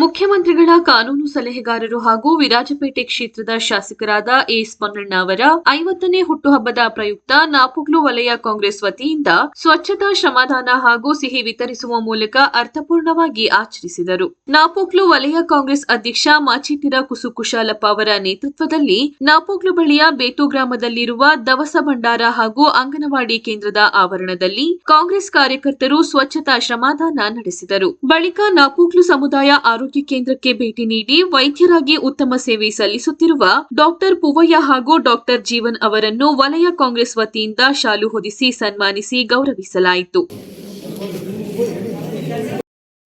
ಮುಖ್ಯಮಂತ್ರಿಗಳ ಕಾನೂನು ಸಲಹೆಗಾರರು ಹಾಗೂ ವಿರಾಜಪೇಟೆ ಕ್ಷೇತ್ರದ ಶಾಸಕರಾದ ಎಸ್ ಪೊನ್ನಣ್ಣ ಅವರ ಐವತ್ತನೇ ಹುಟ್ಟುಹಬ್ಬದ ಪ್ರಯುಕ್ತ ನಾಪುಗ್ಲು ವಲಯ ಕಾಂಗ್ರೆಸ್ ವತಿಯಿಂದ ಸ್ವಚ್ಛತಾ ಶ್ರಮದಾನ ಹಾಗೂ ಸಿಹಿ ವಿತರಿಸುವ ಮೂಲಕ ಅರ್ಥಪೂರ್ಣವಾಗಿ ಆಚರಿಸಿದರು. ನಾಪುಗ್ಲು ವಲಯ ಕಾಂಗ್ರೆಸ್ ಅಧ್ಯಕ್ಷ ಮಾಚಿತಿರ ಕುಸು ಕುಶಾಲಪ್ಪ ಅವರ ನೇತೃತ್ವದಲ್ಲಿ ನಾಪುಗ್ಲು ಬಳಿಯ ಬೇತು ಗ್ರಾಮದಲ್ಲಿರುವ ದವಸ ಭಂಡಾರ ಹಾಗೂ ಅಂಗನವಾಡಿ ಕೇಂದ್ರದ ಆವರಣದಲ್ಲಿ ಕಾಂಗ್ರೆಸ್ ಕಾರ್ಯಕರ್ತರು ಸ್ವಚ್ಛತಾ ಶ್ರಮದಾನ ನಡೆಸಿದರು. ಬಳಿಕ ನಾಪುಗ್ಲು ಸಮುದಾಯ ಆರೋಗ್ಯ ಆರೋಗ್ಯ ಕೇಂದ್ರಕ್ಕೆ ಭೇಟಿ ನೀಡಿ ವೈದ್ಯರಾಗಿ ಉತ್ತಮ ಸೇವೆ ಸಲ್ಲಿಸುತ್ತಿರುವ ಡಾಕ್ಟರ್ ಪುವಯ್ಯ ಹಾಗೂ ಡಾಕ್ಟರ್ ಜೀವನ್ ಅವರನ್ನು ವಲಯ ಕಾಂಗ್ರೆಸ್ ವತಿಯಿಂದ ಶಾಲು ಹೊದಿಸಿ ಸನ್ಮಾನಿಸಿ ಗೌರವಿಸಲಾಯಿತು.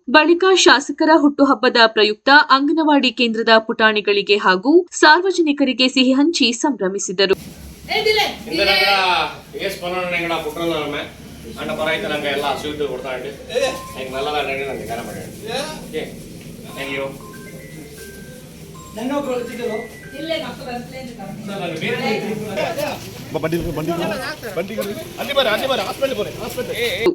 ಬಳಿಕ ಶಾಸಕರ ಹುಟ್ಟುಹಬ್ಬದ ಪ್ರಯುಕ್ತ ಅಂಗನವಾಡಿ ಕೇಂದ್ರದ ಪುಟಾಣಿಗಳಿಗೆ ಹಾಗೂ ಸಾರ್ವಜನಿಕರಿಗೆ ಸಿಹಿ ಹಂಚಿ ಸಂಭ್ರಮಿಸಿದರು. ಅಣ್ಣ ನಂಗೆ ಎಲ್ಲ ಸ್ವೀಟ್ ಕೊಡ್ತಾ ಹೆಂಗೆ ಮೆಲ್ಲ ಮಾಡಿ.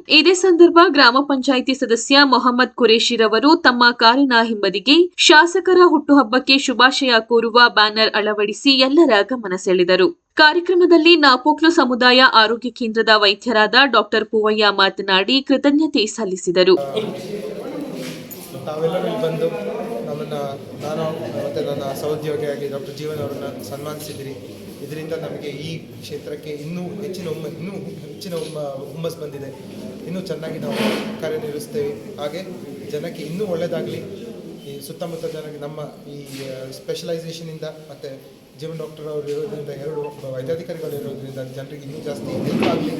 ಇದೇ ಸಂದರ್ಭ ಗ್ರಾಮ ಪಂಚಾಯಿತಿ ಸದಸ್ಯ ಮೊಹಮ್ಮದ್ ಕುರೇಶಿರವರು ತಮ್ಮ ಕಾರಿನ ಹಿಂಬದಿಗೆ ಶಾಸಕರ ಹುಟ್ಟುಹಬ್ಬಕ್ಕೆ ಶುಭಾಶಯ ಕೋರುವ ಬ್ಯಾನರ್ ಅಳವಡಿಸಿ ಎಲ್ಲರ ಗಮನ ಸೆಳೆದರು. ಕಾರ್ಯಕ್ರಮದಲ್ಲಿ ನಾಪೋಕ್ಲು ಸಮುದಾಯ ಆರೋಗ್ಯ ಕೇಂದ್ರದ ವೈದ್ಯರಾದ ಡಾಕ್ಟರ್ ಪೂವಯ್ಯ ಮಾತನಾಡಿ ಕೃತಜ್ಞತೆ ಸಲ್ಲಿಸಿದರು. ತಾವೆಲ್ಲರೂ ಇಲ್ಲಿ ಬಂದು ನಮ್ಮನ್ನು ನಾನು ಮತ್ತು ನನ್ನ ಸಹೋದ್ಯೋಗಿಯಾಗಿ ಡಾಕ್ಟರ್ ಜೀವನ್ ಅವರನ್ನು ಸನ್ಮಾನಿಸಿದಿರಿ. ಇದರಿಂದ ನಮಗೆ ಈ ಕ್ಷೇತ್ರಕ್ಕೆ ಇನ್ನೂ ಹೆಚ್ಚಿನ ಹುಮ್ಮ ಇನ್ನೂ ಹೆಚ್ಚಿನ ಹುಮ್ಮ ಹುಮ್ಮಸ್ ಬಂದಿದೆ. ಇನ್ನೂ ಚೆನ್ನಾಗಿ ನಾವು ಕಾರ್ಯನಿರ್ವಹಿಸ್ತೇವೆ ಹಾಗೆ ಜನಕ್ಕೆ ಇನ್ನೂ ಒಳ್ಳೆಯದಾಗಲಿ ಈ ಸುತ್ತಮುತ್ತ ಜನಕ್ಕೆ ನಮ್ಮ ಈ ಸ್ಪೆಷಲೈಸೇಷನಿಂದ ಮತ್ತು ಜೀವನ್ ಡಾಕ್ಟರ್ ಅವರು ಇರೋದ್ರಿಂದ ಎರಡು ವೈದ್ಯಾಧಿಕಾರಿಗಳು ಇರೋದ್ರಿಂದ ಜನರಿಗೆ ಇನ್ನೂ ಜಾಸ್ತಿ ಹೆಲ್ಪ್ ಆಗಲಿ.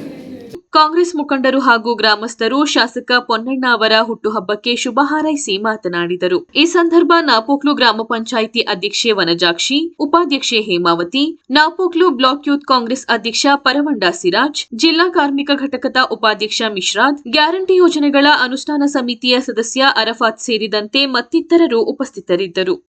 ಕಾಂಗ್ರೆಸ್ ಮುಖಂಡರು ಹಾಗೂ ಗ್ರಾಮಸ್ಥರು ಶಾಸಕ ಪೊನ್ನಣ್ಣ ಅವರ ಹುಟ್ಟುಹಬ್ಬಕ್ಕೆ ಶುಭ ಹಾರೈಸಿ ಮಾತನಾಡಿದರು. ಈ ಸಂದರ್ಭ ನಾಪೋಕ್ಲು ಗ್ರಾಮ ಪಂಚಾಯಿತಿ ಅಧ್ಯಕ್ಷೆ ವನಜಾಕ್ಷಿ, ಉಪಾಧ್ಯಕ್ಷೆ Hemavathi, Napoklu block youth Congress ಅಧ್ಯಕ್ಷ ಪರವಂಡ ಸಿರಾಜ್, ಜಿಲ್ಲಾ ಕಾರ್ಮಿಕ ಘಟಕದ ಉಪಾಧ್ಯಕ್ಷ ಮಿಶ್ರಾದ್, ಗ್ಯಾರಂಟಿ ಯೋಜನೆಗಳ ಅನುಷ್ಠಾನ ಸಮಿತಿಯ ಸದಸ್ಯ ಅರಫಾತ್ ಸೇರಿದಂತೆ ಮತ್ತಿತರರು ಉಪಸ್ಥಿತರಿದ್ದರು.